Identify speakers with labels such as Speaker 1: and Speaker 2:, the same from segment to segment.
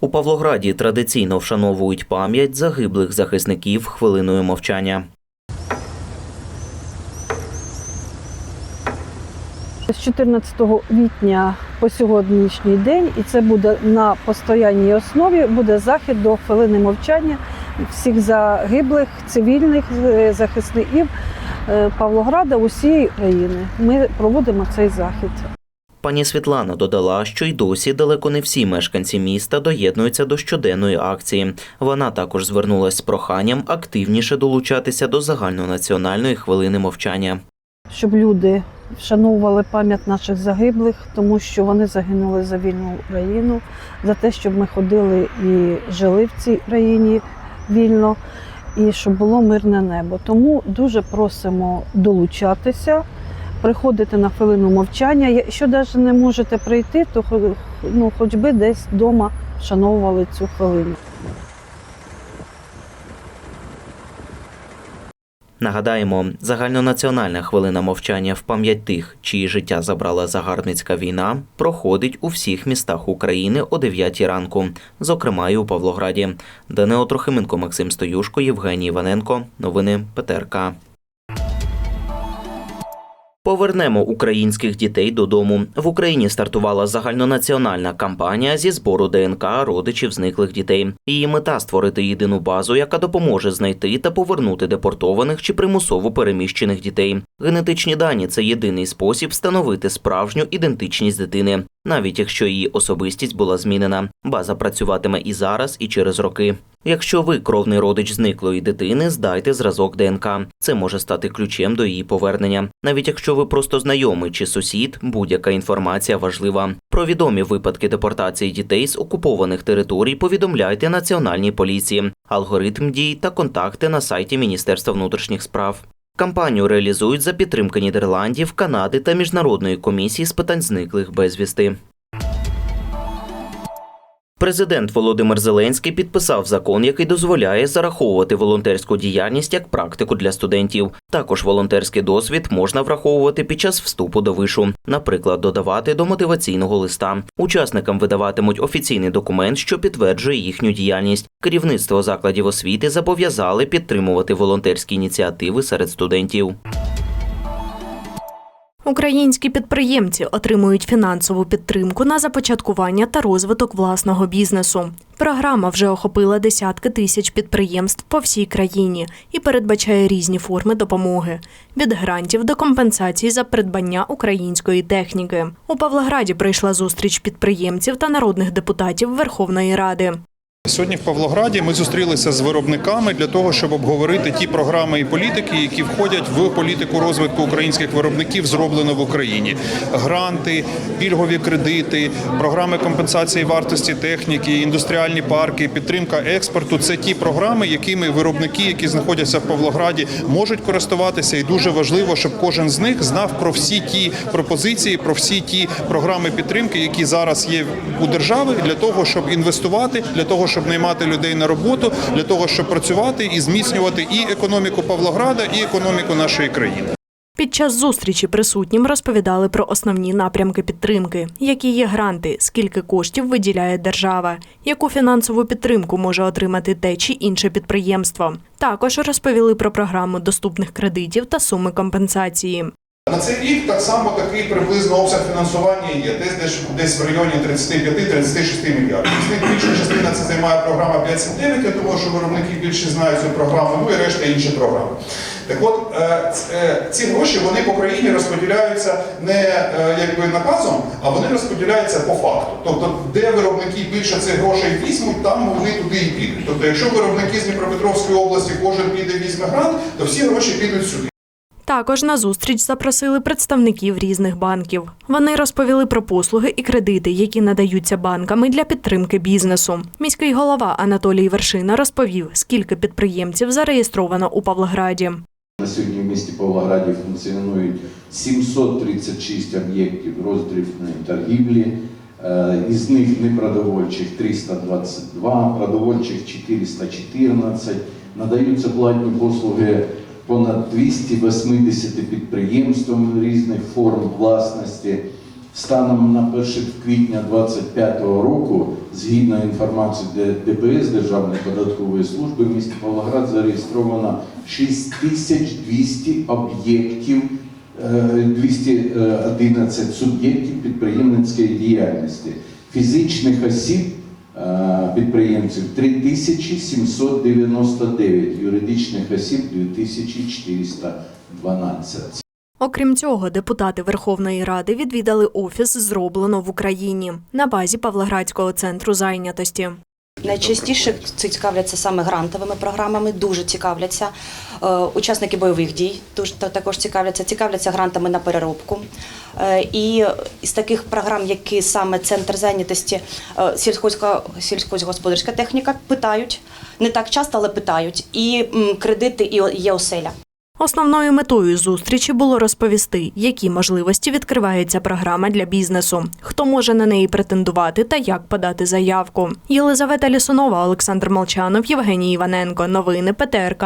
Speaker 1: У Павлограді традиційно вшановують пам'ять загиблих захисників хвилиною мовчання.
Speaker 2: З 14 квітня по сьогоднішній день, і це буде на постоянній основі, буде захід до хвилини мовчання всіх загиблих цивільних е, захисників е, Павлограда, усієї країни. Ми проводимо цей захід.
Speaker 1: Пані Світлана додала, що й досі далеко не всі мешканці міста доєднуються до щоденної акції. Вона також звернулася з проханням активніше долучатися до загальнонаціональної хвилини мовчання.
Speaker 2: щоб люди вшановували пам'ять наших загиблих, тому що вони загинули за вільну Україну, за те, щоб ми ходили і жили в цій країні вільно, і щоб було мирне небо. Тому дуже просимо долучатися. Приходити на хвилину мовчання. Якщо навіть не можете прийти, то ну, хоч би десь вдома вшановували цю хвилину.
Speaker 1: Нагадаємо, загальнонаціональна хвилина мовчання в пам'ять тих, чиї життя забрала загарбницька війна, проходить у всіх містах України о 9 ранку, зокрема і у Павлограді. Данило Трохименко, Максим Стоюшко, Євгеній Іваненко. Новини ПТРК. Повернемо українських дітей додому. В Україні стартувала загальнонаціональна кампанія зі збору ДНК родичів зниклих дітей. Її мета створити єдину базу, яка допоможе знайти та повернути депортованих чи примусово переміщених дітей. Генетичні дані це єдиний спосіб встановити справжню ідентичність дитини, навіть якщо її особистість була змінена. База працюватиме і зараз, і через роки. Якщо ви кровний родич зниклої дитини, здайте зразок ДНК. Це може стати ключем до її повернення. Навіть якщо ви просто знайомий чи сусід, будь-яка інформація важлива. Про відомі випадки депортації дітей з окупованих територій повідомляйте Національній поліції, алгоритм дій та контакти на сайті Міністерства внутрішніх справ. Кампанію реалізують за підтримки Нідерландів, Канади та Міжнародної комісії з питань зниклих безвісти. Президент Володимир Зеленський підписав закон, який дозволяє зараховувати волонтерську діяльність як практику для студентів. Також волонтерський досвід можна враховувати під час вступу до вишу, наприклад, додавати до мотиваційного листа. Учасникам видаватимуть офіційний документ, що підтверджує їхню діяльність. Керівництво закладів освіти зобов'язали підтримувати волонтерські ініціативи серед студентів.
Speaker 3: Українські підприємці отримують фінансову підтримку на започаткування та розвиток власного бізнесу. Програма вже охопила десятки тисяч підприємств по всій країні і передбачає різні форми допомоги від грантів до компенсацій за придбання української техніки. У Павлограді прийшла зустріч підприємців та народних депутатів Верховної Ради.
Speaker 4: Сьогодні в Павлограді ми зустрілися з виробниками для того, щоб обговорити ті програми і політики, які входять в політику розвитку українських виробників, зроблено в Україні. Гранти, пільгові кредити, програми компенсації вартості техніки, індустріальні парки, підтримка експорту це ті програми, якими виробники, які знаходяться в Павлограді, можуть користуватися. І дуже важливо, щоб кожен з них знав про всі ті пропозиції, про всі ті програми підтримки, які зараз є у держави, для того, щоб інвестувати, для того, щоб наймати людей на роботу, для того, щоб працювати і зміцнювати і економіку Павлограда, і економіку нашої країни.
Speaker 3: Під час зустрічі присутнім розповідали про основні напрямки підтримки, які є гранти, скільки коштів виділяє держава, яку фінансову підтримку може отримати те чи інше підприємство. Також розповіли про програму доступних кредитів та суми компенсації.
Speaker 4: На цей рік так само такий приблизно обсяг фінансування є, десь десь, десь в районі 35-36 мільярдів. З них більша частина це займає програма 579, я думаю, що виробники більше знають цю програму, ну і решта інші програми. Так от е, е, ці гроші вони по країні розподіляються не е, якби наказом, а вони розподіляються по факту. Тобто, де виробники більше цих грошей візьмуть, там вони туди і підуть. Тобто, якщо виробники з Дніпропетровської області кожен піде візьме грант, то всі гроші підуть сюди.
Speaker 3: Також на зустріч запросили представників різних банків. Вони розповіли про послуги і кредити, які надаються банками для підтримки бізнесу. Міський голова Анатолій Вершина розповів, скільки підприємців зареєстровано у Павлограді.
Speaker 5: На сьогодні в місті Павлограді функціонують 736 об'єктів роздрібної торгівлі, Е, із них непродовольчих 322, продовольчих 414. Надаються платні послуги понад 280 підприємствам різних форм власності. Станом на 1 квітня 2025 року, згідно інформації ДПС Державної податкової служби, в місті Павлоград зареєстровано 6200 об'єктів, е, 211 суб'єктів підприємницької діяльності. Фізичних осіб е, підприємців 3799, юридичних осіб 2412.
Speaker 3: Окрім цього, депутати Верховної Ради відвідали офіс Зроблено в Україні на базі Павлоградського центру зайнятості.
Speaker 6: Найчастіше цікавляться саме грантовими програмами, дуже цікавляться. Е, Учасники бойових дій також цікавляться, цікавляться грантами на переробку. Е, І з таких програм, які саме центр зайнятості, е, сільськогосподарська техніка, питають не так часто, але питають. І кредити, і є оселя.
Speaker 3: Основною метою зустрічі було розповісти, які можливості відкриває ця програма для бізнесу, хто може на неї претендувати та як подати заявку. Єлизавета Лісунова, Олександр Молчанов, Євгеній Іваненко. Новини ПТРК.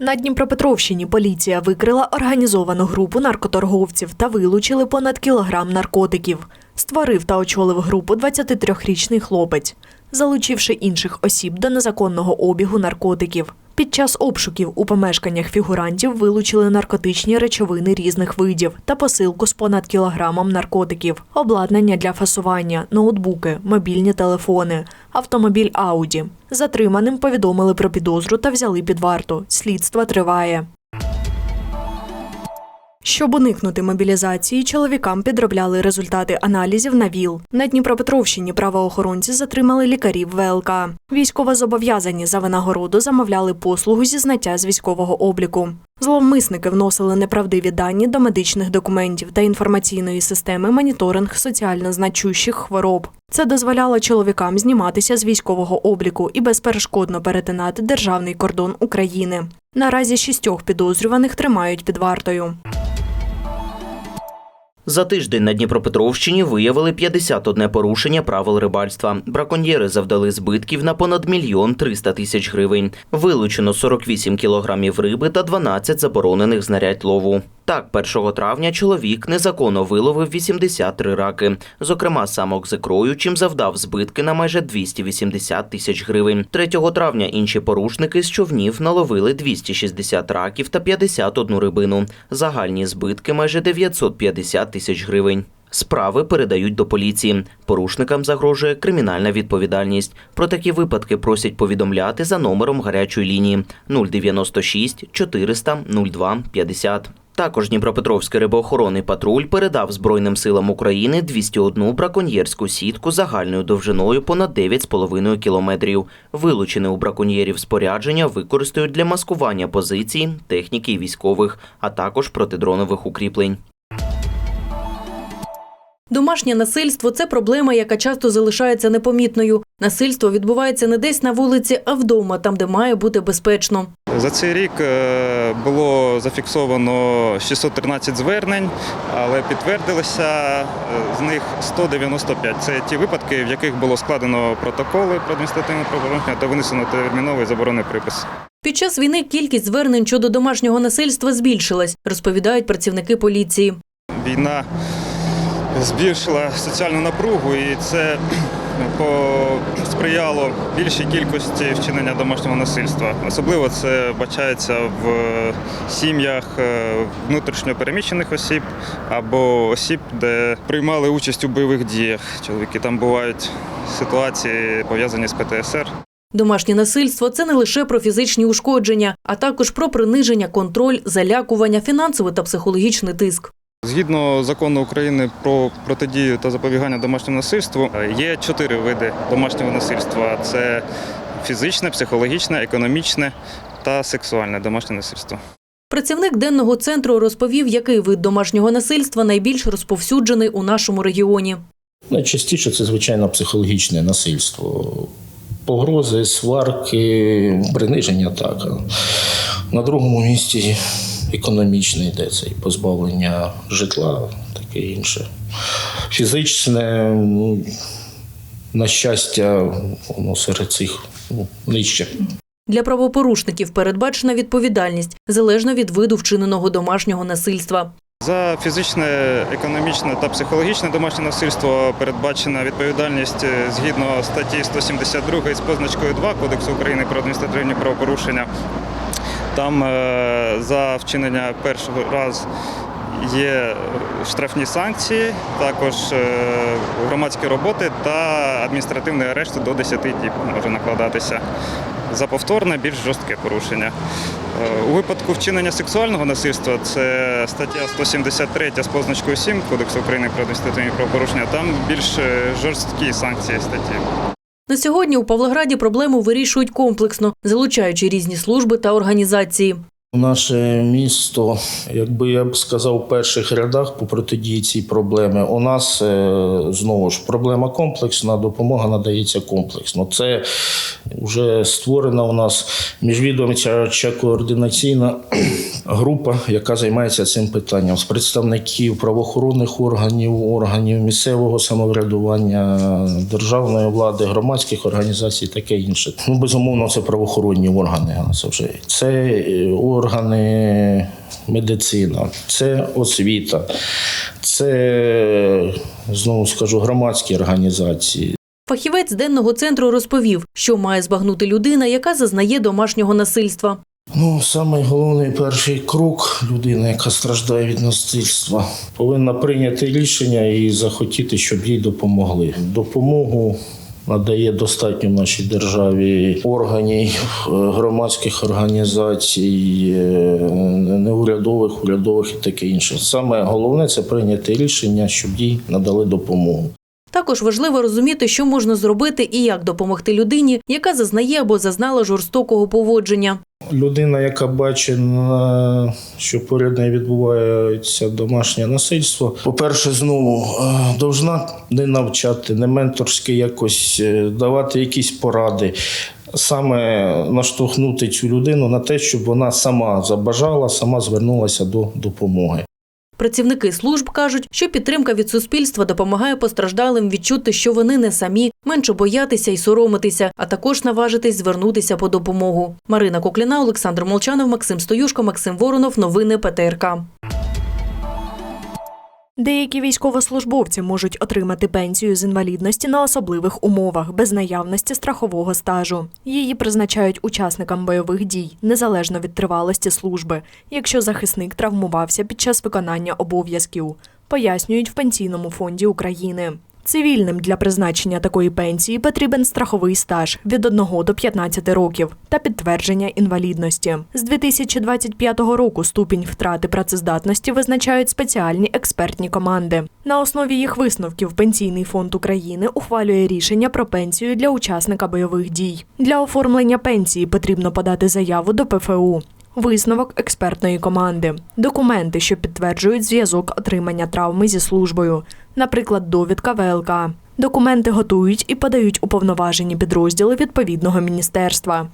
Speaker 3: На Дніпропетровщині поліція викрила організовану групу наркоторговців та вилучили понад кілограм наркотиків. Створив та очолив групу 23-річний хлопець, залучивши інших осіб до незаконного обігу наркотиків. Під час обшуків у помешканнях фігурантів вилучили наркотичні речовини різних видів та посилку з понад кілограмом наркотиків, обладнання для фасування, ноутбуки, мобільні телефони, автомобіль Ауді. Затриманим повідомили про підозру та взяли під варту. Слідство триває. Щоб уникнути мобілізації, чоловікам підробляли результати аналізів на ВІЛ. На Дніпропетровщині правоохоронці затримали лікарів ВЛК. Військовозобов'язані за винагороду замовляли послугу зі знаття з військового обліку. Зловмисники вносили неправдиві дані до медичних документів та інформаційної системи моніторинг соціально значущих хвороб. Це дозволяло чоловікам зніматися з військового обліку і безперешкодно перетинати державний кордон України. Наразі шістьох підозрюваних тримають під вартою.
Speaker 1: За тиждень на Дніпропетровщині виявили 51 порушення правил рибальства. Браконьєри завдали збитків на понад мільйон 300 тисяч гривень. Вилучено 48 кілограмів риби та 12 заборонених знарядь лову. Так, 1 травня чоловік незаконно виловив 83 раки, зокрема самок з ікрою, чим завдав збитки на майже 280 тисяч гривень. 3 травня інші порушники з човнів наловили 260 раків та 51 рибину. Загальні збитки майже 950 тисяч гривень. Справи передають до поліції. Порушникам загрожує кримінальна відповідальність. Про такі випадки просять повідомляти за номером гарячої лінії 096 400 02 50. Також Дніпропетровський рибоохоронний патруль передав Збройним силам України 201 браконьєрську сітку загальною довжиною понад 9,5 кілометрів. Вилучене у браконьєрів спорядження використають для маскування позицій, техніки і військових, а також протидронових укріплень.
Speaker 7: Домашнє насильство це проблема, яка часто залишається непомітною. Насильство відбувається не десь на вулиці, а вдома, там, де має бути безпечно.
Speaker 8: За цей рік е, було зафіксовано 613 звернень, але підтвердилося е, з них 195. Це ті випадки, в яких було складено протоколи про адміністративне правопорушення та винесено терміновий заборонний припис.
Speaker 7: Під час війни кількість звернень щодо домашнього насильства збільшилась, розповідають працівники поліції.
Speaker 8: Війна збільшила соціальну напругу, і це сприяло більшій кількості вчинення домашнього насильства. Особливо це бачається в сім'ях е, внутрішньо переміщених осіб або осіб, де приймали участь у бойових діях. Чоловіки там бувають ситуації пов'язані з ПТСР.
Speaker 7: Домашнє насильство це не лише про фізичні ушкодження, а також про приниження, контроль, залякування, фінансовий та психологічний тиск.
Speaker 8: Згідно закону України про протидію та запобігання домашньому насильству, е, є чотири види домашнього насильства: це фізичне, психологічне, економічне та сексуальне домашнє насильство.
Speaker 7: Працівник денного центру розповів, який вид домашнього насильства найбільш розповсюджений у нашому регіоні.
Speaker 9: Найчастіше це, звичайно, психологічне насильство. Погрози, сварки, приниження так. На другому місці економічне йде це і позбавлення житла, таке інше. Фізичне, ну, на щастя, воно серед цих ну, нижче.
Speaker 7: Для правопорушників передбачена відповідальність залежно від виду вчиненого домашнього насильства.
Speaker 8: За фізичне, економічне та психологічне домашнє насильство передбачена відповідальність е, згідно статті 172 з позначкою 2 Кодексу України про адміністративні правопорушення. Там е, за вчинення першого разу є штрафні санкції, також е, громадські роботи та адміністративний арешт до 10 діб може накладатися. За повторне більш жорстке порушення. Е, У випадку вчинення сексуального насильства це стаття 173 з позначкою 7 Кодексу України про адміністративні правопорушення. Там більш жорсткі санкції статті.
Speaker 7: На сьогодні у Павлограді проблему вирішують комплексно, залучаючи різні служби та організації.
Speaker 9: Наше місто, якби я б сказав, в перших рядах по протидії цій проблемі. У нас е, знову ж проблема комплексна, допомога надається комплексно. Це вже створена у нас міжвідомча координаційна група, яка займається цим питанням з представників правоохоронних органів, органів місцевого самоврядування, державної влади, громадських організацій, таке інше. Ну, безумовно, це правоохоронні органи. Це вже це е, органи медицина, це освіта, це знову скажу громадські організації.
Speaker 7: Фахівець денного центру розповів, що має збагнути людина, яка зазнає домашнього насильства.
Speaker 9: Ну, самий головний перший крок людина, яка страждає від насильства, повинна прийняти рішення і захотіти, щоб їй допомогли. Допомогу надає достатньо в нашій державі органів, е, громадських організацій, е, неурядових, урядових і таке інше. Саме головне це прийняти рішення, щоб їй надали допомогу.
Speaker 7: Також важливо розуміти, що можна зробити і як допомогти людині, яка зазнає або зазнала жорстокого поводження.
Speaker 9: Людина, яка бачить, е, що поряд неї відбувається домашнє насильство, по-перше, знову е, должна не навчати, не менторськи якось е, давати якісь поради. Саме наштовхнути цю людину на те, щоб вона сама забажала, сама звернулася до допомоги.
Speaker 7: Працівники служб кажуть, що підтримка від суспільства допомагає постраждалим відчути, що вони не самі, менше боятися і соромитися, а також наважитись звернутися по допомогу. Марина Кокліна, Олександр Молчанов, Максим Стоюшко, Максим Воронов. Новини ПТРК.
Speaker 3: Деякі військовослужбовці можуть отримати пенсію з інвалідності на особливих умовах без наявності страхового стажу. Її призначають учасникам бойових дій незалежно від тривалості служби, якщо захисник травмувався під час виконання обов'язків, пояснюють в пенсійному фонді України. Цивільним для призначення такої пенсії потрібен страховий стаж від 1 до 15 років та підтвердження інвалідності. З 2025 року ступінь втрати працездатності визначають спеціальні експертні команди. На основі їх висновків Пенсійний фонд України ухвалює рішення про пенсію для учасника бойових дій. Для оформлення пенсії потрібно подати заяву до ПФУ. Висновок експертної команди, документи, що підтверджують зв'язок отримання травми зі службою, наприклад, довідка ВЛК. Документи готують і подають уповноважені підрозділи відповідного міністерства.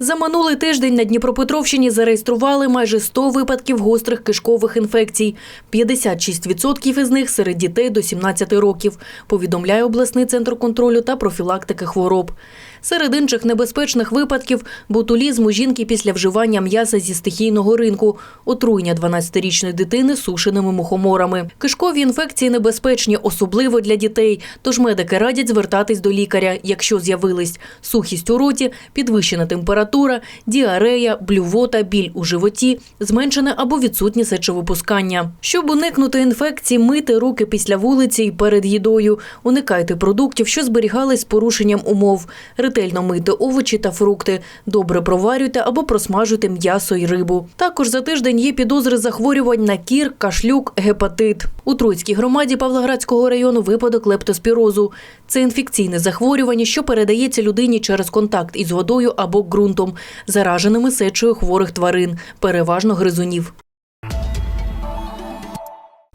Speaker 7: За минулий тиждень на Дніпропетровщині зареєстрували майже 100 випадків гострих кишкових інфекцій. 56% із них серед дітей до 17 років, повідомляє обласний центр контролю та профілактики хвороб. Серед інших небезпечних випадків ботулізм у жінки після вживання м'яса зі стихійного ринку, отруєння 12-річної дитини сушеними мухоморами. Кишкові інфекції небезпечні, особливо для дітей, тож медики радять звертатись до лікаря, якщо з'явились сухість у роті, підвищена температура, діарея, блювота, біль у животі, зменшене або відсутнє сечовипускання. Щоб уникнути інфекцій, мити руки після вулиці і перед їдою. Уникайте продуктів, що зберігались з порушенням умов. Ретельно мийте овочі та фрукти. Добре проварюйте або просмажуйте м'ясо і рибу. Також за тиждень є підозри захворювань на кір, кашлюк, гепатит. У Троїцькій громаді Павлоградського району випадок лептоспірозу. Це інфекційне захворювання, що передається людині через контакт із водою або ґрунтом, зараженими сечею хворих тварин, переважно гризунів.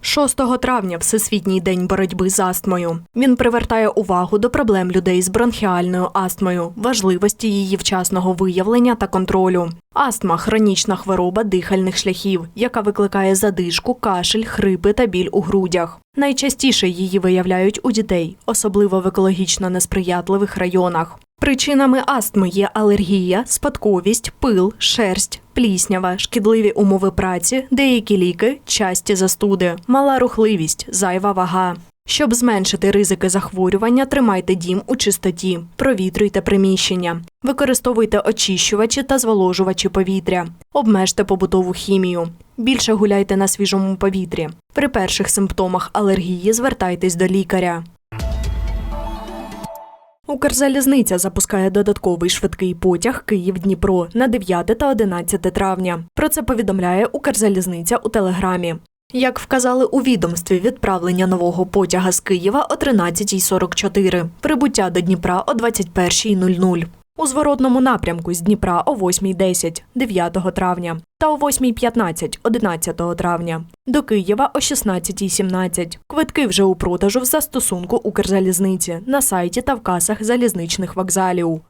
Speaker 3: 6 травня Всесвітній день боротьби з астмою. Він привертає увагу до проблем людей з бронхіальною астмою, важливості її вчасного виявлення та контролю. Астма хронічна хвороба дихальних шляхів, яка викликає задишку, кашель, хрипи та біль у грудях. Найчастіше її виявляють у дітей, особливо в екологічно несприятливих районах. Причинами астми є алергія, спадковість, пил, шерсть, Пліснява, шкідливі умови праці, деякі ліки, часті застуди, мала рухливість, зайва вага. Щоб зменшити ризики захворювання, тримайте дім у чистоті, провітрюйте приміщення, використовуйте очищувачі та зволожувачі повітря, обмежте побутову хімію. Більше гуляйте на свіжому повітрі. При перших симптомах алергії звертайтесь до лікаря. Укрзалізниця запускає додатковий швидкий потяг Київ-Дніпро на 9 та 11 травня. Про це повідомляє Укрзалізниця у телеграмі. Як вказали у відомстві, відправлення нового потяга з Києва о 13.44, прибуття до Дніпра о 21.00. У зворотному напрямку з Дніпра о 8.10 9 травня та о 8.15 11 травня. До Києва о 16.17. Квитки вже у продажу в застосунку Укрзалізниці на сайті та в касах залізничних вокзалів.